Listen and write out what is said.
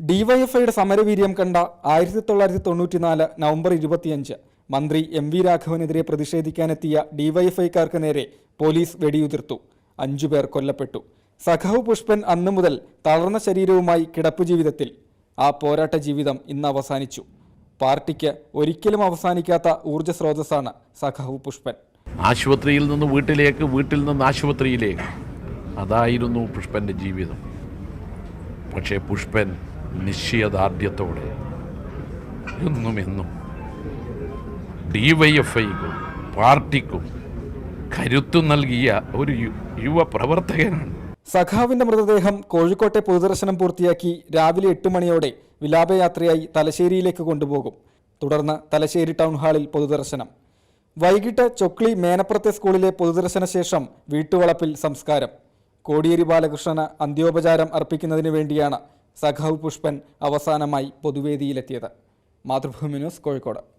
ഡിവൈഎഫ്ഐയുടെ സമരവീര്യം കണ്ട ആയിരത്തി തൊള്ളായിരത്തി തൊണ്ണൂറ്റിനാല് നവംബർ ഇരുപത്തിയഞ്ച് മന്ത്രി എം വി രാഘവനെതിരെ പ്രതിഷേധിക്കാനെത്തിയ ഡിവൈഎഫ്ഐക്കാർക്ക് നേരെ പോലീസ് വെടിയുതിർത്തു. അഞ്ചുപേർ കൊല്ലപ്പെട്ടു. സഖാവ് പുഷ്പൻ അന്നു മുതൽ തളർന്ന ശരീരവുമായി കിടപ്പു ജീവിതത്തിൽ. ആ പോരാട്ട ജീവിതം ഇന്ന് അവസാനിച്ചു. പാർട്ടിക്ക് ഒരിക്കലും അവസാനിക്കാത്ത ഊർജ സ്രോതസ്സാണ് സഖാവ് പുഷ്പൻ. ആശുപത്രിയിൽ നിന്ന് വീട്ടിലേക്ക് വീട്ടിൽ നിന്ന് ആശുപത്രിയിലേക്ക്. അതായിരുന്നു പുഷ്പന്റെ ജീവിതം. പക്ഷേ പുഷ്പൻ നിശ്ചയദാർഢ്യത്തോടെ. എന്നും എന്നും ഡി വൈ എഫ് ഐക്കും പാർട്ടിക്കും കരുത്തു നൽകിയ ഒരു യുവ പ്രവർത്തകനാണ് സഖാവിന്റെ മൃതദേഹം കോഴിക്കോട്ടെ പൊതുദർശനം പൂർത്തിയാക്കി രാവിലെ എട്ട് മണിയോടെ വിലാപയാത്രയായി തലശ്ശേരിയിലേക്ക് കൊണ്ടുപോകും. തുടർന്ന് തലശ്ശേരി ടൗൺ ഹാളിൽ പൊതുദർശനം. വൈകിട്ട് ചൊക്ലി മേനപ്പുറത്തെ സ്കൂളിലെ പൊതുദർശന ശേഷം വീട്ടുവളപ്പിൽ സംസ്കാരം. കോടിയേരി ബാലകൃഷ്ണന് അന്ത്യോപചാരം അർപ്പിക്കുന്നതിന് വേണ്ടിയാണ് സഖാവ് പുഷ്പൻ അവസാനമായി പൊതുവേദിയിലെത്തിയത്. മാതൃഭൂമി ന്യൂസ് കോഴിക്കോട്.